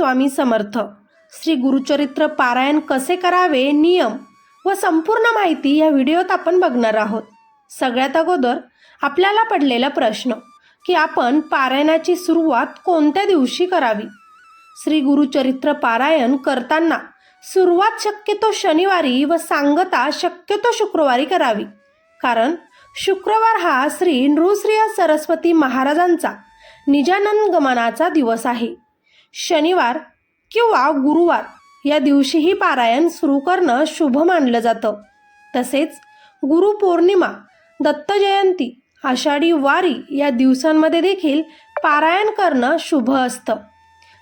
स्वामी समर्थ. श्री गुरुचरित्र पारायण कसे करावे नियम व संपूर्ण माहिती या व्हिडिओत आपण बघणार आहोत. सगळ्यात अगोदर आपल्याला पडलेला प्रश्न की आपण पारायणाची सुरुवात कोणत्या दिवशी करावी? श्री गुरुचरित्र पारायण करताना सुरुवात शक्यतो शनिवारी व सांगता शक्यतो शुक्रवारी करावी. कारण शुक्रवार हा श्री नृश्रिय सरस्वती महाराजांचा निजानंद गमनाचा दिवस आहे. शनिवार किंवा गुरुवार या दिवशीही पारायण सुरू करणं शुभ मानलं जातं. तसेच गुरुपौर्णिमा दत्त जयंती आषाढी वारी या दिवसांमध्ये देखील पारायण करणं शुभ असतं.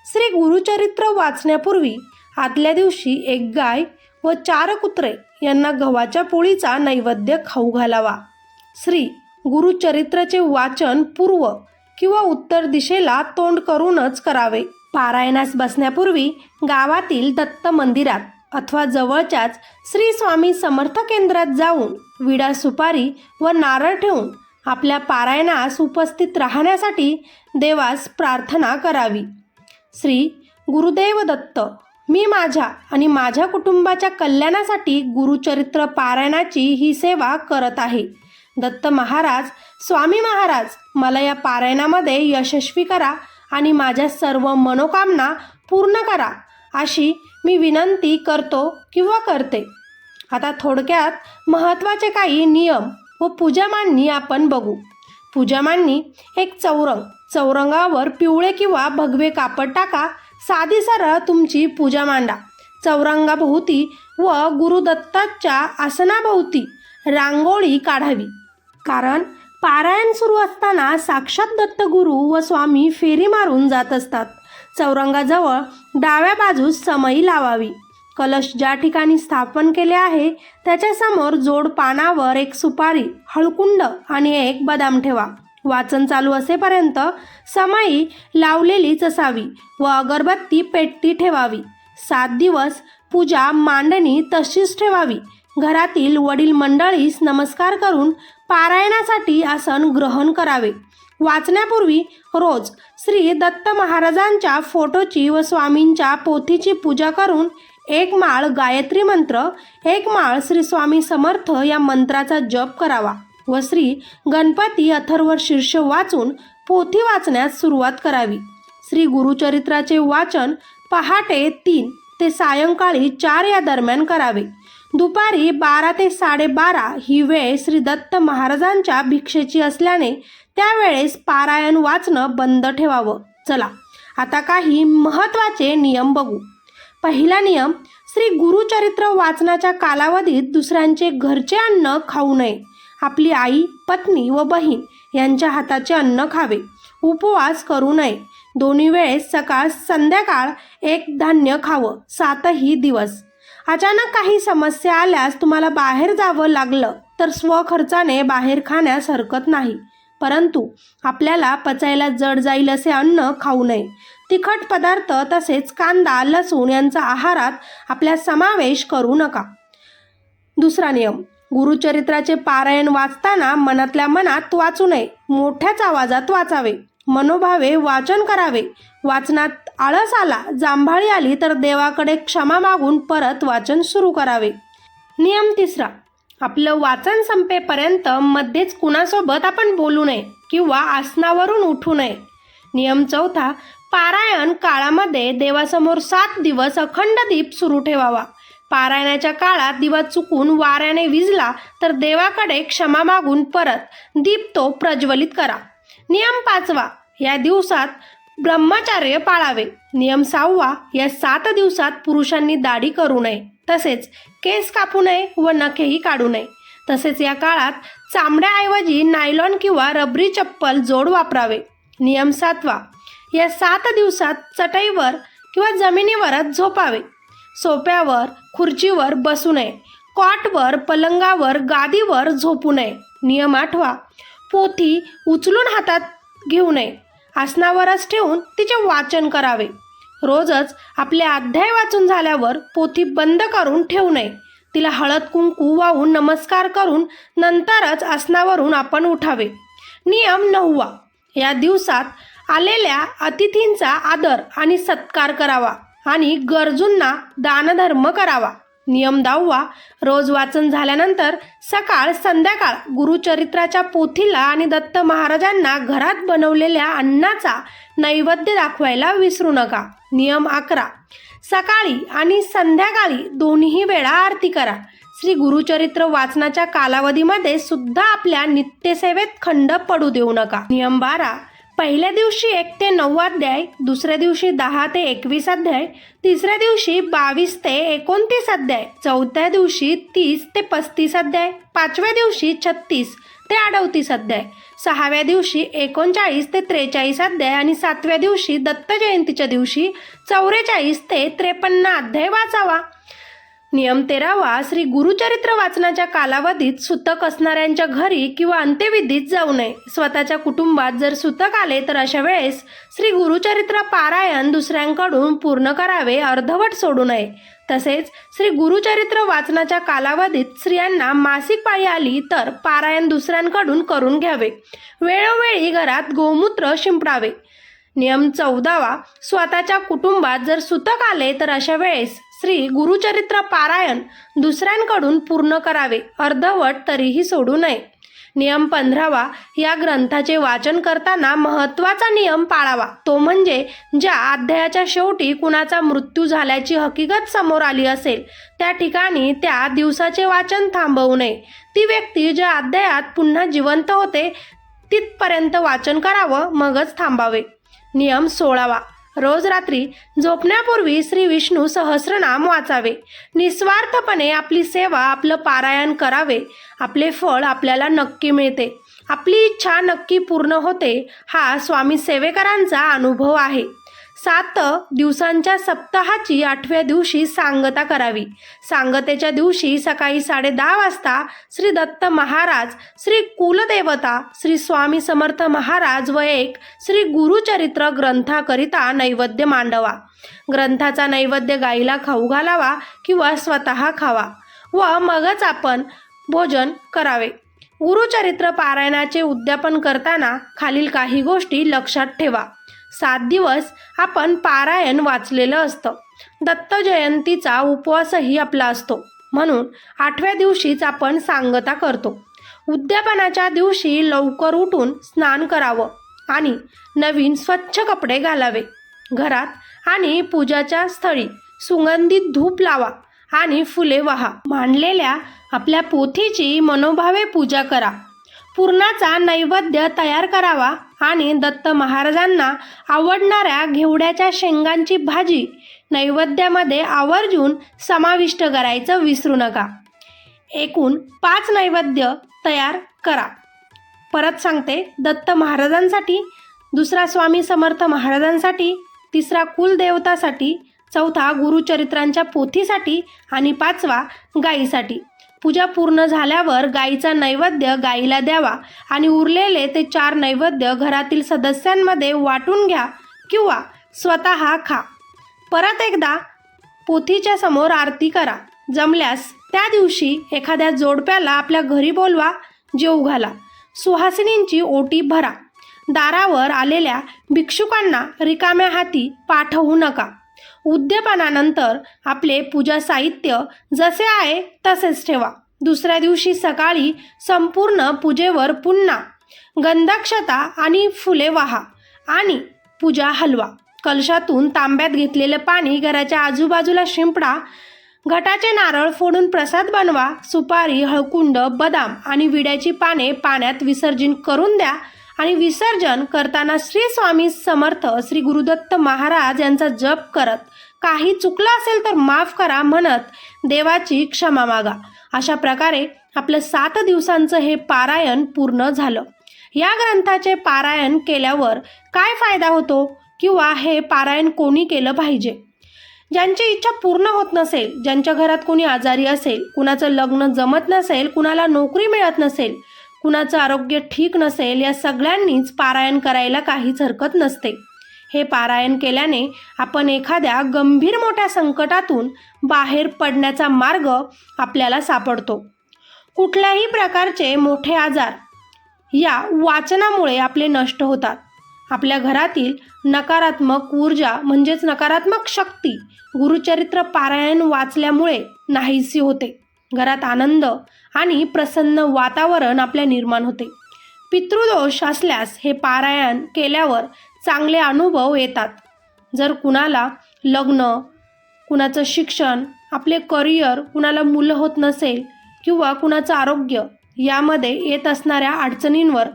श्री गुरुचरित्र वाचण्यापूर्वी आदल्या दिवशी एक गाय व चार कुत्रे यांना गव्हाच्या पोळीचा नैवेद्य खाऊ घालावा. श्री गुरुचरित्राचे वाचन पूर्व किंवा उत्तर दिशेला तोंड करूनच करावे. पारायणास बसण्यापूर्वी गावातील दत्त मंदिरात अथवा जवळच्याच श्री स्वामी समर्थ केंद्रात जाऊन विडा सुपारी व नारळ ठेवून आपल्या पारायणास उपस्थित राहण्यासाठी देवास प्रार्थना करावी. श्री गुरुदेव दत्त मी माझ्या आणि माझ्या कुटुंबाच्या कल्याणासाठी गुरुचरित्र पारायणाची ही सेवा करत आहे. दत्त महाराज स्वामी महाराज मला या पारायणामध्ये यशस्वी करा आणि माझ्या सर्व मनोकामना पूर्ण करा अशी मी विनंती करतो किंवा करते. आता थोडक्यात महत्त्वाचे काही नियम व पूजा मांडणी आपण बघू. पूजा मांडणी एक चौरंग. चौरंगावर पिवळे किंवा भगवे कापड टाका. साधी सरळ तुमची पूजा मांडा. चौरंगाभोवती व गुरुदत्ताच्या आसनाभोवती रांगोळी काढावी. कारण पारायण सुरू असताना साक्षात दत्तगुरू व स्वामी फेरी मारून जात असतात. चौरंगाजवळ डाव्या बाजूस समई लावावी. कलश ज्या ठिकाणी स्थापन केले आहे त्याच्यासमोर जोड पानावर एक सुपारी हळकुंड आणि एक बदाम ठेवा. वाचन चालू असेपर्यंत समई लावलेलीच असावी व अगरबत्ती पेटती ठेवावी. सात दिवस पूजा मांडणी तशीच ठेवावी. घरातील वडील मंडळीस नमस्कार करून पारायणासाठी आसन ग्रहण करावे. वाचण्यापूर्वी रोज श्री दत्त महाराजांच्या फोटोची व स्वामींच्या पोथीची पूजा करून एक माळ गायत्री मंत्र एक माळ श्री स्वामी समर्थ या मंत्राचा जप करावा व श्री गणपती अथर्व शीर्ष वाचून पोथी वाचण्यास सुरुवात करावी. श्री गुरुचरित्राचे वाचन पहाटे तीन ते सायंकाळी चार या दरम्यान करावे. दुपारी बारा ते साडेबारा ही वेळ श्री दत्त महाराजांच्या भिक्षेची असल्याने त्यावेळेस पारायण वाचणं बंद ठेवावं. चला आता काही महत्त्वाचे नियम बघू. पहिला नियम श्री गुरुचरित्र वाचनाच्या कालावधीत दुसऱ्यांचे घरचे अन्न खाऊ नये. आपली आई पत्नी व बहीण यांच्या हाताचे अन्न खावे. उपवास करू नये. दोन्ही वेळेस सकाळ संध्याकाळ एक धान्य खावं. सातही दिवस. अचानक काही समस्या आल्यास तुम्हाला बाहेर जावं लागलं तर स्वखर्चाने बाहेर खाण्यास हरकत नाही. परंतु आपल्याला पचायला जड जाईल असे अन्न खाऊ नये. तिखट पदार्थ तसेच कांदा लसूण यांचा आहारात आपल्या समावेश करू नका. दुसरा नियम गुरुचरित्राचे पारायण वाचताना मनातल्या मनात वाचू नये. मोठ्याच आवाजात वाचावे. मनोभावे वाचन करावे. वाचनात आळस आला जांभाळी आली तर देवाकडे क्षमा मागून परत वाचन सुरू करावे. नियम तिसरा आपलं वाचन संपेपर्यंत मध्येच कुणासोबत आपण बोलू नये किंवा आसनावरून उठू नये. नियम चौथा पारायण काळामध्ये देवासमोर सात दिवस अखंड दीप सुरू ठेवावा. पारायणाच्या काळात दिवा चुकून वाऱ्याने विजला तर देवाकडे क्षमा मागून परत दीप तो प्रज्वलित करा. नियम पाचवा या दिवसात ब्रह्मचार्य पाळावे. नियम सहावा या सात दिवसात पुरुषांनी दाढी करू नये. तसेच केस कापू नये व नखेही काढू नये. तसेच या काळात चामड्याऐवजी नायलॉन किंवा रबरी चप्पल जोड वापरावे. नियम सातवा या सात दिवसात चटईवर किंवा जमिनीवरच झोपावे. सोप्यावर खुर्चीवर बसू नये. कॉटवर पलंगावर गादीवर झोपू नये. नियम आठवा पोथी उचलून हातात घेऊ नये. आसनावरच ठेवून तिचे वाचन करावे. रोजच आपले अध्याय वाचून झाल्यावर पोथी बंद करून ठेवू नये. तिला हळद कुंकू वाहून नमस्कार करून नंतरच आसनावरून आपण उठावे. नियम नववा. या दिवसात आलेल्या अतिथींचा आदर आणि सत्कार करावा आणि गरजूंना दानधर्म करावा. नियम दहावा रोज वाचन झाल्यानंतर सकाळ संध्याकाळ गुरुचरित्राच्या पोथीला आणि दत्त महाराजांना घरात बनवलेल्या अन्नाचा नैवेद्य दाखवायला विसरू नका. नियम अकरा. सकाळी आणि संध्याकाळी दोन्ही वेळा आरती करा. श्री गुरुचरित्र वाचनाच्या कालावधीमध्ये सुद्धा आपल्या नित्यसेवेत खंड पडू देऊ नका. नियम बारा. पहिल्या दिवशी एक ते नऊ अध्याय दुसऱ्या दिवशी दहा ते एकवीस अध्याय तिसऱ्या दिवशी बावीस ते एकोणतीस अध्याय चौथ्या दिवशी तीस ते पस्तीस अध्याय पाचव्या दिवशी छत्तीस ते अडवतीस अध्याय सहाव्या दिवशी एकोणचाळीस ते त्रेचाळीस अध्याय आणि सातव्या दिवशी दत्त जयंतीच्या दिवशी चौवेचाळीस ते त्रेपन्न अध्याय वाचावा. नियम तेरावा श्री गुरुचरित्र वाचनाच्या कालावधीत सुतक असणाऱ्यांच्या घरी किंवा अंत्यविधीत जाऊ नये. स्वतःच्या कुटुंबात जर सुतक आले तर अशा वेळेस श्री गुरुचरित्र पारायण दुसऱ्यांकडून पूर्ण करावे अर्धवट सोडू नये. तसेच श्री गुरुचरित्र वाचनाच्या कालावधीत स्त्रियांना मासिक पाळी आली तर पारायण दुसऱ्यांकडून करून घ्यावे. वेळोवेळी घरात गोमूत्र शिंपडावे. नियम चौदावा स्वतःच्या कुटुंबात जर सुतक आले तर अशा वेळेस श्री गुरुचरित्र पारायण दुसऱ्यांकडून पूर्ण करावे अर्धवट तरीही सोडू नये. नियम पंधरावा या ग्रंथाचे वाचन करताना महत्त्वाचा नियम पाळावा. तो म्हणजे ज्या अध्यायाच्या शेवटी कुणाचा मृत्यू झाल्याची हकीकत समोर आली असेल त्या ठिकाणी त्या दिवसाचे वाचन थांबवू नये. ती व्यक्ती ज्या अध्यायात पुन्हा जिवंत होते तिथपर्यंत वाचन करावं मगच थांबावे. नियम सोळावा रोज रात्री झोपण्यापूर्वी श्री विष्णू सहस्रनाम वाचावे. निस्वार्थपणे आपली सेवा आपलं पारायण करावे. आपले फळ आपल्याला नक्की मिळते. आपली इच्छा नक्की पूर्ण होते हा स्वामी सेवेकरांचा अनुभव आहे. सात दिवसांच्या सप्ताहाची आठव्या दिवशी सांगता करावी. सांगतेच्या दिवशी सकाळी साडे दहा वाजता श्री दत्त महाराज श्री कुलदेवता श्री स्वामी समर्थ महाराज व एक श्री गुरुचरित्र ग्रंथाकरिता नैवेद्य मांडवा. ग्रंथाचा नैवेद्य गाईला खाऊ घालावा किंवा स्वतः खावा व मगच आपण भोजन करावे. गुरुचरित्र पारायणाचे उद्यापन करताना खालील काही गोष्टी लक्षात ठेवा. सात दिवस आपण पारायण वाचलेलं असतं. दत्त जयंतीचा उपवासही आपला असतो. म्हणून आठव्या दिवशीच आपण सांगता करतो. उद्यापनाच्या दिवशी लवकर उठून स्नान करावं आणि नवीन स्वच्छ कपडे घालावे. घरात आणि पूजाच्या स्थळी सुगंधित धूप लावा आणि फुले वाहा. मांडलेल्या आपल्या पोथीची मनोभावे पूजा करा. पूर्णाचा नैवेद्य तयार करावा आणि दत्त महाराजांना आवडणाऱ्या घेवड्याच्या शेंगांची भाजी नैवेद्यामध्ये आवर्जून समाविष्ट करायचं विसरू नका. एकूण पाच नैवेद्य तयार करा. परत सांगते दत्त महाराजांसाठी दुसरा स्वामी समर्थ महाराजांसाठी तिसरा कुलदेवतासाठी चौथा गुरुचरित्रांच्या पोथीसाठी आणि पाचवा गायीसाठी. पूजा पूर्ण झाल्यावर गाईचा नैवेद्य गाईला द्यावा आणि उरलेले ते चार नैवेद्य घरातील सदस्यांमध्ये वाटून घ्या किंवा स्वतः खा. परत एकदा पोथीच्या समोर आरती करा. जमल्यास त्या दिवशी एखाद्या जोडप्याला आपल्या घरी बोलवा जेव घाला. सुहासिनींची ओटी भरा. दारावर आलेल्या भिक्षुकांना रिकाम्या हाती पाठवू नका. उद्यापनानंतर आपले पूजा साहित्य जसे आहे तसेच ठेवा. दुसऱ्या दिवशी सकाळी संपूर्ण पूजेवर पुन्हा गंधाक्षता आणि फुले वाहा आणि पूजा हलवा. कलशातून तांब्यात घेतलेलं पाणी घराच्या आजूबाजूला शिंपडा घटाचे नारळ फोडून प्रसाद बनवा सुपारी हळकुंड बदाम आणि विड्याची पाने पाण्यात विसर्जन करून द्या आणि विसर्जन करताना श्री स्वामी समर्थ श्री गुरुदत्त महाराज यांचा जप करत काही चुकलं असेल तर माफ करा म्हणत देवाची क्षमा मागा. अशा प्रकारे आपलं सात दिवसांचं हे पारायण पूर्ण झालं. या ग्रंथाचे पारायण केल्यावर काय फायदा होतो? किंवा हे पारायण कोणी केलं पाहिजे? ज्यांची इच्छा पूर्ण होत नसेल ज्यांच्या घरात कोणी आजारी असेल कुणाचं लग्न जमत नसेल कुणाला नोकरी मिळत नसेल कुणाचं आरोग्य ठीक नसेल या सगळ्यांनीच पारायण करायला काहीच हरकत नसते. हे पारायण केल्याने आपण एखाद्या गंभीर मोठ्या संकटातून बाहेर पडण्याचा मार्ग आपल्याला सापडतो. कुठल्याही प्रकारचे मोठे आजार या वाचनामुळे आपले नष्ट होतात. आपल्या घरातील नकारात्मक ऊर्जा म्हणजेच नकारात्मक शक्ती गुरुचरित्र पारायण वाचल्यामुळे नाहीसी होते. घरात आनंद आणि प्रसन्न वातावरण आपल्या निर्माण होते. पितृदोष असल्यास हे पारायण केल्यावर चांगले अनुभव येतात. जर कुणाला लग्न कुणाचं शिक्षण आपले करिअर कुणाला मुलं होत नसेल किंवा कुणाचं आरोग्य यामध्ये येत असणाऱ्या अडचणींवर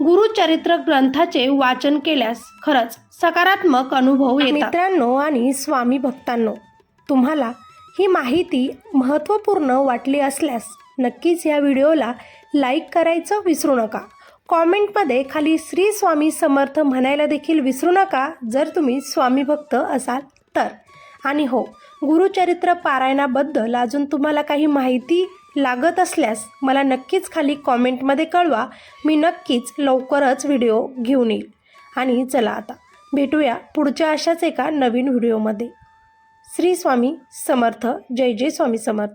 गुरुचरित्र ग्रंथाचे वाचन केल्यास खरंच सकारात्मक अनुभव येतात. मित्रांनो आणि स्वामी भक्तांनो तुम्हाला ही माहिती महत्त्वपूर्ण वाटली असल्यास नक्कीच या व्हिडिओला लाईक करायचं विसरू नका. कॉमेंटमध्ये खाली श्री स्वामी समर्थ म्हणायला देखील विसरू नका जर तुम्ही स्वामी भक्त असाल तर. आणि हो गुरुचरित्र पारायणाबद्दल अजून तुम्हाला काही माहिती लागत असल्यास मला नक्कीच खाली कॉमेंटमध्ये कळवा. मी नक्कीच लवकरच व्हिडिओ घेऊन येईल. आणि चला आता भेटूया पुढच्या अशाच एका नवीन व्हिडिओमध्ये. श्री स्वामी समर्थ जय जय स्वामी समर्थ.